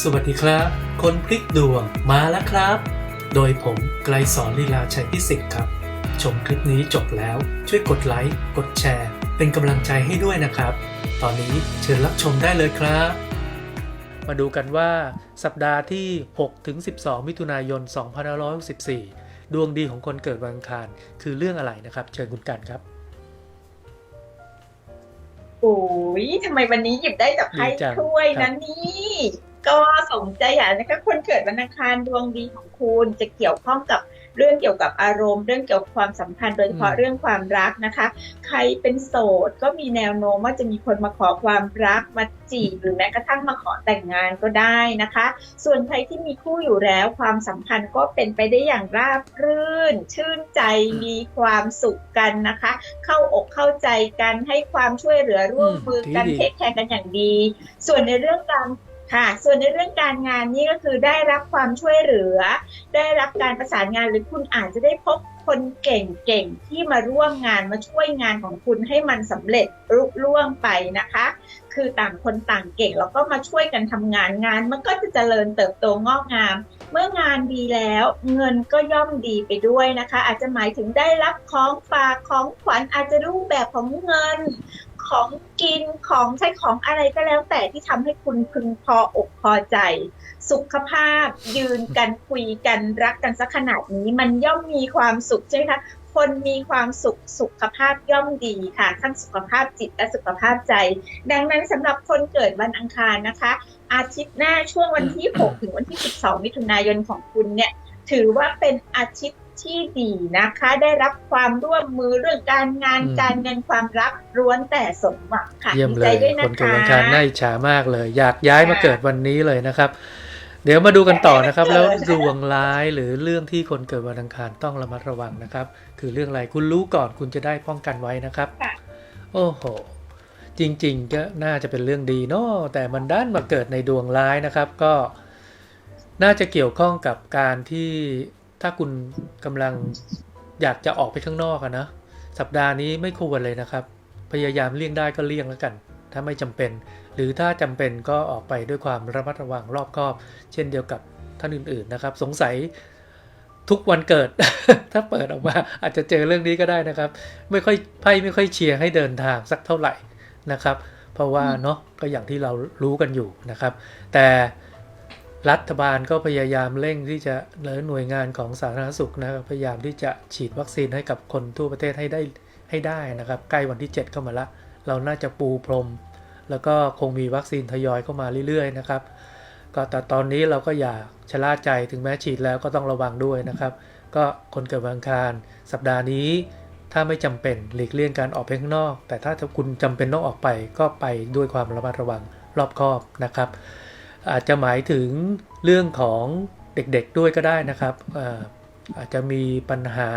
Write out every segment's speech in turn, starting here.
สวัสดีครับ คนพลิกดวงมาแล้วครับ โดยผมไกลสอนลีลาชัยพิสิทธิ์ครับ ชมคลิปนี้จบแล้วช่วยกดไลค์ กดแชร์ เป็นกำลังใจให้ด้วยนะครับ ตอนนี้เชิญรับชมได้เลยครับ มาดูกันว่า สัปดาห์ที่6ถึง12 มิถุนายน 2564 ดวงดีของคนเกิดวันอังคาร คือเรื่องอะไรนะครับ เชิญคุณกันครับโอ้ยทำไมวันนี้หยิบได้แต่ไพ่ดีจังถ้วยครันะบนี่ ก็สมใจอยากนะคะคนเกิดวันอังคารดวงดีของคุณจะเกี่ยวข้องกับเรื่องเกี่ยวกับอารมณ์ เรื่องเกี่ยวกับความสัมพันธ์โดยเฉพาะเรื่องความรักนะคะ ใครเป็นโสดก็มีแนวโน้มว่าจะมีคนมาขอความรักมาจีบหรือแม้กระทั่งมาขอแต่งงานก็ได้นะคะ ส่วนใครที่มีคู่อยู่แล้วความสัมพันธ์ก็เป็นไปได้อย่างราบรื่น ชื่นใจมีความสุขกันนะคะ เข้าอกเข้าใจกันให้ความช่วยเหลือร่วมมือกันดีๆเทคแคร์กันอย่างดี ส่วนในเรื่องการ ค่ะ ส่วนในเรื่องการงานนี่ก็คือได้รับความช่วยเหลือ ได้รับการประสานงานหรือคุณอาจจะได้พบคนเก่งๆที่มาร่วมงานมาช่วยงานของคุณให้มันสำเร็จรุล่วงไปนะคะ คือต่างคนต่างเก่งแล้วก็มาช่วยกันทำงานงาน มันก็จะเจริญเติบโตงอกงาม เมื่องานดีแล้วเงินก็ย่อมดีไปด้วยนะคะ อาจจะหมายถึงได้รับของฝากของขวัญอาจจะรูปแบบของเงิน ของกินของใช้ของอะไรก็แล้ว แต่ที่ทำให้คุณพึงพออกพอใจ สุขภาพ ยืนกันคุยกันรักกันสักขนาดนี้ มันย่อมมีความสุขใช่ไหมคะคนมีความสุขสุขภาพย่อมดีค่ะ ทั้งสุขภาพจิตและสุขภาพใจ ดังนั้นสำหรับคนเกิดวันอังคารนะคะ อาทิตย์หน้าช่วงวันที่ 6 ถึงวันที่ 12 มิถุนายนของคุณเนี่ย ถือว่าเป็นอาทิตย์ ที่ดีนะคะ ได้รับความร่วมมือเรื่องการงานอืมการเงินความรักล้วนแต่สมหวังค่ะเยี่ยมดีเลใจยด้วยคนะนเกิดคะวันอังคารน่าอิจฉามากเลย อยากย้ายมาค่ะเกิดวันนี้เลยนะครับ เดี๋ยวมาดูกันต่อนะครับเกิดแล้วดวงร้ายหรือเรื่องที่คนเกิดวันอังคารต้องระมัดระวังนะครับ คือเรื่องอะไรคุณรู้ก่อนคุณจะได้ป้องกันไว้นะครับค่ะโอ้โหจริงๆก็น่าจะเป็นเรื่องดีเนาะแต่มันด้านมาเกิดในดวงร้ายนะครับก็น่าจะเกี่ยวข้องกับการที่ ถ้าคุณกำลังอยากจะออกไปข้างนอกอะนะ สัปดาห์นี้ไม่ควรเลยนะครับ พยายามเลี่ยงได้ก็เลี่ยงแล้วกัน ถ้าไม่จำเป็น หรือถ้าจำเป็นก็ออกไปด้วยความระมัดระวังรอบคอบ เช่นเดียวกับท่านอื่น ๆนะครับ สงสัยทุกวันเกิด ถ้าเปิดออกมาอาจจะเจอเรื่องนี้ก็ได้นะครับ ไม่ค่อยไพ่ไม่ค่อยเชียร์ให้เดินทางสักเท่าไหร่นะครับ เพราะว่าเนาะก็อย่างที่เรารู้กันอยู่นะครับ แต่ รัฐบาลก็พยายามเร่งที่จะหรือหน่วยงานของสาธารณสุขนะครับพยายามที่จะฉีดวัคซีนให้กับคนทั่วประเทศให้ได้ให้ได้นะครับ ใกล้วันที่ 7 เข้ามาละเราน่าจะปูพรม แล้วก็คงมีวัคซีนทยอยเข้ามาเรื่อยๆนะครับ ก็แต่ตอนนี้เราก็อย่าชะล่าใจถึงแม้ฉีดแล้วก็ต้องระวังด้วยนะครับ ก็คนเกิดวันอังคารสัปดาห์นี้ ถ้าไม่จำเป็นหลีกเลี่ยงการออกไปข้างนอก แต่ถ้าคุณจำเป็นต้องออกไปก็ไปด้วยความระมัดระวังรอบคอบนะครับ อาจจะหมายถึงเรื่องของเด็กๆด้วยก็ได้นะครับอาจจะมีปัญหา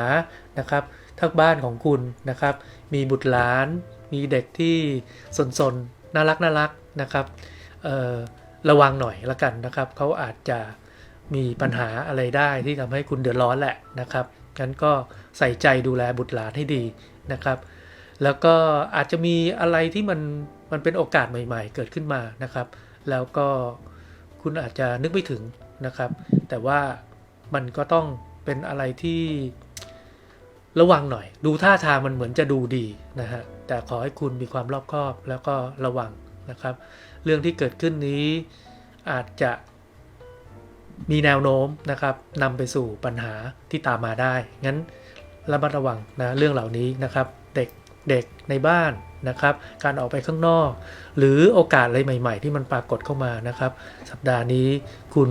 นะครับถ้าบ้านของคุณนะครับ มีบุตรหลาน มีเด็กที่สนๆน่ารักน่ารักนะครับระวังหน่อยละกันนะครับเขาอาจจะมีปัญหาอะไรได้ที่ทำให้คุณเดือดร้อนแหละนะครับงั้นก็ใส่ใจดูแลบุตรหลานให้ดีนะครับ แล้วก็อาจจะมีอะไรที่มันมันเป็นโอกาสใหม่ ๆ เกิดขึ้นมานะครับ แล้วก็ คุณอาจจะนึกไม่ถึงนะครับ แต่ว่ามันก็ต้องเป็นอะไรที่ระวังหน่อย ดูท่าทางมันเหมือนจะดูดีนะฮะ แต่ขอให้คุณมีความรอบคอบแล้วก็ระวังนะครับ เรื่องที่เกิดขึ้นนี้อาจจะมีแนวโน้มนะครับนำไปสู่ปัญหาที่ตามมาได้ งั้นระมัดระวังนะเรื่องเหล่านี้นะครับ เด็ก ด็กในบ้านนะครับ การออกไปข้างนอก หรือโอกาสอะไรใหม่ ๆ ที่มันปรากฏเข้ามานะครับ สัปดาห์นี้คุณ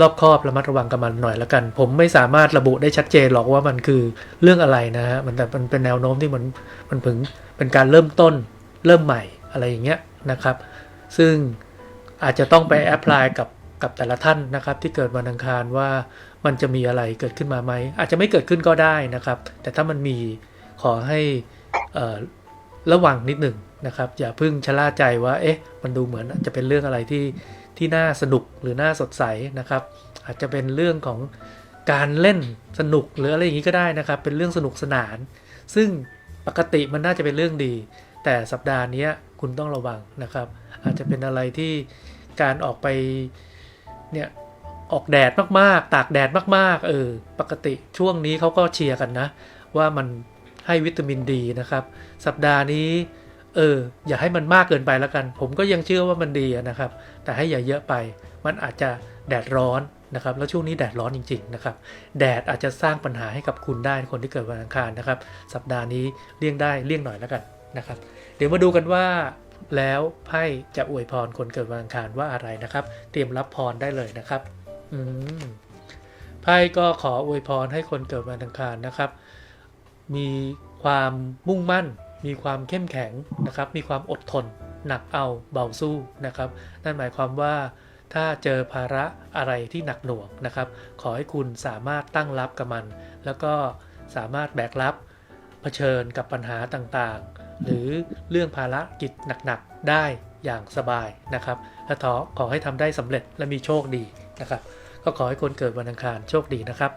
รอบคอบระมัดระวังกับมันหน่อยละกัน ผมไม่สามารถระบุได้ชัดเจนหรอกว่ามันคือเรื่องอะไรนะฮะมันแต่มันเป็นแนวโน้มที่มันมันถึงเป็นการเริ่มต้นเริ่มใหม่อะไรอย่างเงี้ยนะครับ ซึ่งอาจจะต้องไปแอพพลายกับกับแต่ละท่านนะครับที่เกิดวันอังคารว่ามันจะมีอะไรเกิดขึ้นมาไหมอาจจะไม่เกิดขึ้นก็ได้นะครับ แต่ถ้ามันมีขอให้ ระวังนิดหนึ่งนะครับ อย่าเพิ่งชะล่าใจว่าเอ๊ะมันดูเหมือนจะเป็นเรื่องอะไรที่ที่น่าสนุกหรือน่าสดใสนะครับ อาจจะเป็นเรื่องของการเล่นสนุกหรืออะไรอย่างนี้ก็ได้นะครับ เป็นเรื่องสนุกสนาน ซึ่งปกติมันน่าจะเป็นเรื่องดี แต่สัปดาห์นี้คุณต้องระวังนะครับ อาจจะเป็นอะไรที่การออกไปเนี่ยออกแดดมากๆ ตากแดดมากๆ เออ ปกติช่วงนี้เขาก็เชียร์กันนะ ว่ามัน ให้วิตามินดีนะครับ สัปดาห์นี้เอออย่าให้มันมากเกินไปแล้วกัน ผมก็ยังเชื่อว่ามันดีนะครับ แต่ให้อย่าเยอะไป มันอาจจะแดดร้อนนะครับ แล้วช่วงนี้แดดร้อนจริง ๆ นะครับ แดดอาจจะสร้างปัญหาให้กับคุณได้คนที่เกิดวันอังคารนะครับ สัปดาห์นี้เลี่ยงได้เลี่ยงหน่อยแล้วกันนะครับ เดี๋ยวมาดูกันว่าแล้วไพ่จะอวยพรคนเกิดวันอังคารว่าอะไรนะครับ เตรียมรับพรได้เลยนะครับ อืมไพ่ก็ขออวยพรให้คนเกิดวันอังคารนะครับ มีความมุ่งมั่น มีความเข้มแข็งนะครับ มีความอดทน หนักเอาเบาสู้นะครับ นั่นหมายความว่าถ้าเจอภาระอะไรที่หนักหน่วงนะครับ ขอให้คุณสามารถตั้งรับกับมัน แล้วก็สามารถแบกรับเผชิญกับปัญหาต่างๆ หรือเรื่องภาระกิจหนักๆได้อย่างสบายนะครับและขอขอให้ทำได้สำเร็จและมีโชคดีนะครับ ก็ขอให้คนเกิดวันอังคารโชคดีนะครับ